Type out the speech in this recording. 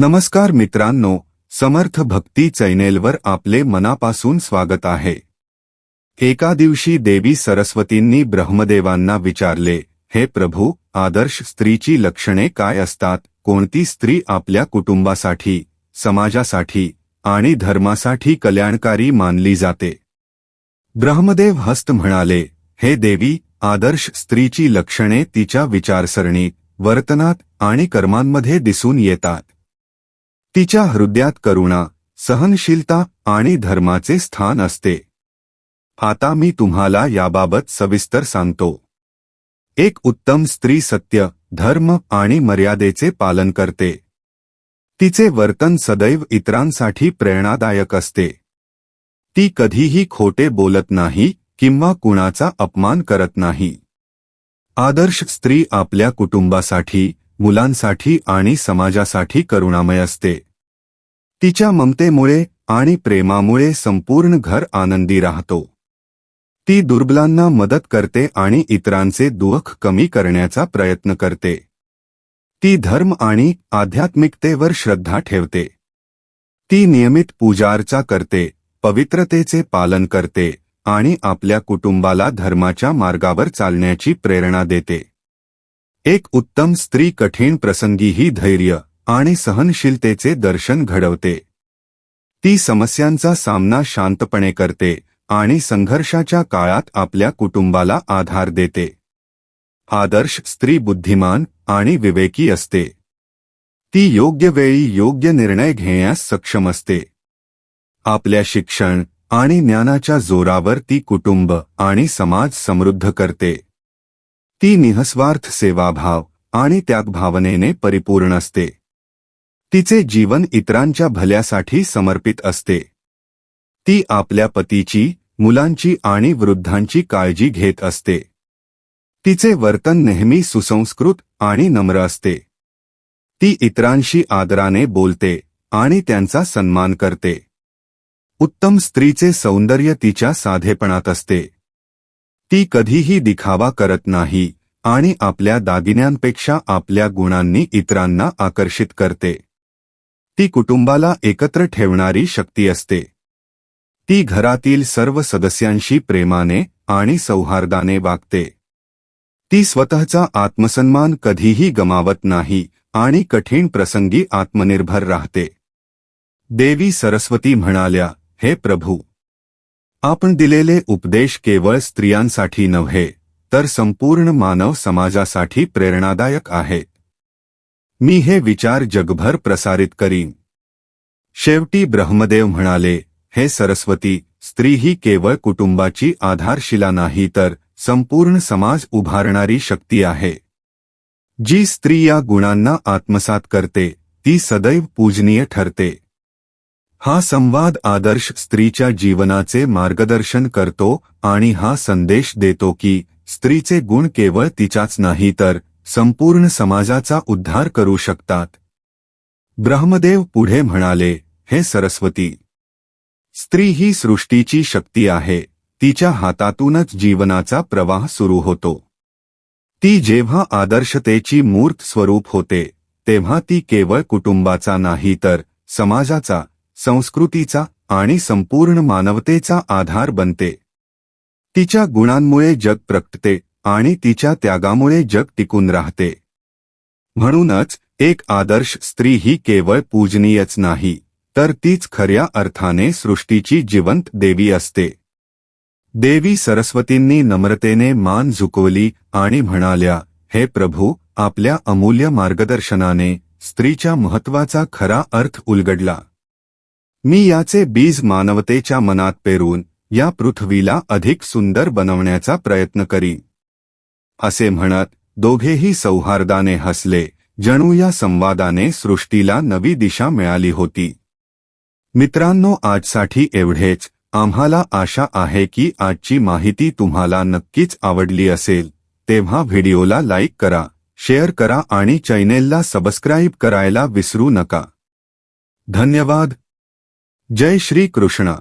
नमस्कार मित्रांनो समर्थ भक्ती चैनेलवर आपले मनापासून स्वागत आहे. एका दिवशी देवी सरस्वतींनी ब्रह्मदेवांना विचारले हे प्रभू आदर्श स्त्रीची लक्षणे काय असतात? कोणती स्त्री आपल्या कुटुंबासाठी समाजासाठी आणि धर्मासाठी कल्याणकारी मानली जाते? ब्रह्मदेव हस्त म्हणाले हे देवी आदर्श स्त्रीची लक्षणे तिच्या विचारसरणीत वर्तनात आणि कर्मांमध्ये दिसून येतात. तिच्या हृदयात करुणा सहनशीलता आणि धर्माचे स्थान असते. आता मी तुम्हाला याबाबत सविस्तर सांगतो. एक उत्तम स्त्री सत्य धर्म आणि मर्यादेचे पालन करते. तिचे वर्तन सदैव इतरांसाठी प्रेरणादायक असते. ती कधीही खोटे बोलत नाही किंवा कुणाचा अपमान करत नाही. आदर्श स्त्री आपल्या कुटुंबासाठी मुलांसाठी आणि समाजासाठी करुणामय असते. तिच्या ममतेमुळे आणि प्रेमामुळे संपूर्ण घर आनंदी राहतो. ती दुर्बलांना मदत करते आणि इतरांचे दुःख कमी करण्याचा प्रयत्न करते. ती धर्म आणि आध्यात्मिकतेवर श्रद्धा ठेवते. ती नियमित पूजार्चा करते पवित्रतेचे पालन करते आणि आपल्या कुटुंबाला धर्माच्या मार्गावर चालण्याची प्रेरणा देते. एक उत्तम स्त्री कठीण प्रसंगीही धैर्य आणि सहनशीलतेचे दर्शन घडवते. ती समस्यांचा सामना शांतपणे करते आणि संघर्षाच्या काळात आपल्या कुटुंबाला आधार देते. आदर्श स्त्री बुद्धिमान आणि विवेकी असते. ती योग्य वेळी योग्य निर्णय घेण्यास सक्षम असते. आपल्या शिक्षण आणि ज्ञानाच्या जोरावर ती कुटुंब आणि समाज समृद्ध करते. ती निहस्वार्थ सेवाभाव आणि त्याग भावनेने परिपूर्ण असते. तिचे जीवन इतरांच्या भल्यासाठी समर्पित असते. ती आपल्या पतीची मुलांची आणि वृद्धांची काळजी घेत असते. तिचे वर्तन नेहमी सुसंस्कृत आणि नम्र असते. ती इतरांशी आदराने बोलते आणि त्यांचा सन्मान करते. उत्तम स्त्रीचे सौंदर्य तिच्या साधेपणात असते. ती कधीही दिखावा करत नाही आणि आपल्या दागिन्यांपेक्षा आपल्या गुणांनी इतरांना आकर्षित करते. ती कुटुंबाला एकत्र ठेवणारी शक्ती असते. ती घरातील सर्व सदस्यांशी प्रेमाने आणि सौहार्दाने वागते. ती स्वतःचा आत्मसन्मान कधीही गमावत नाही आणि कठीण प्रसंगी आत्मनिर्भर राहते. देवी सरस्वती म्हणाल्या हे प्रभू आपण दिलेले उपदेश केवळ स्त्रियांसाठी नव्हे तर संपूर्ण मानव समाजासाठी प्रेरणादायक आहे. मी हे विचार जगभर प्रसारित करीन. शेवटी ब्रह्मदेव म्हणाले हे सरस्वती स्त्री ही केवळ कुटुंबाची आधारशिला नाही तर संपूर्ण समाज उभारणारी शक्ती आहे. जी स्त्री या गुणांना आत्मसात करते ती सदैव पूजनीय ठरते. हा संवाद आदर्श स्त्रीच्या जीवनाचे मार्गदर्शन करतो आणि हा संदेश देतो की स्त्रीचे गुण केवळ तिच्याच नाही तर संपूर्ण समाजाचा उद्धार करू शकतात. ब्रह्मदेव पुढे म्हणाले हे सरस्वती स्त्री ही सृष्टीची शक्ती आहे. तिच्या हातातूनच जीवनाचा प्रवाह सुरू होतो. ती जेव्हा आदर्शतेची मूर्त स्वरूप होते तेव्हा ती केवळ कुटुंबाचा नाही तर समाजाचा संस्कृतीचा आणि संपूर्ण मानवतेचा आधार बनते. तिच्या गुणांमुळे जग प्रकटते आणि तिच्या त्यागामुळे जग टिकून राहते. म्हणूनच एक आदर्श स्त्री ही केवळ पूजनीयच नाही तर तीच खऱ्या अर्थाने सृष्टीची जिवंत देवी असते. देवी सरस्वतींनी नम्रतेने मान झुकवली आणि म्हणाल्या हे प्रभू आपल्या अमूल्य मार्गदर्शनाने स्त्रीच्या महत्त्वाचा खरा अर्थ उलगडला. मी याचे बीज मानवतेच्या मनात पेरून या पृथ्वीला अधिक सुंदर बनवण्याचा प्रयत्न करीन असे म्हणत दोघेही सौहार्दाने हसले जणू या संवादाने सृष्टीला नवी दिशा मिळाली होती. मित्रांनो आजसाठी एवढेच. आम्हाला आशा आहे की आजची माहिती तुम्हाला नक्कीच आवडली असेल. तेव्हा व्हिडिओला लाईक करा शेअर करा आणि चॅनेलला सबस्क्राईब करायला विसरू नका. धन्यवाद. जय श्री कृष्ण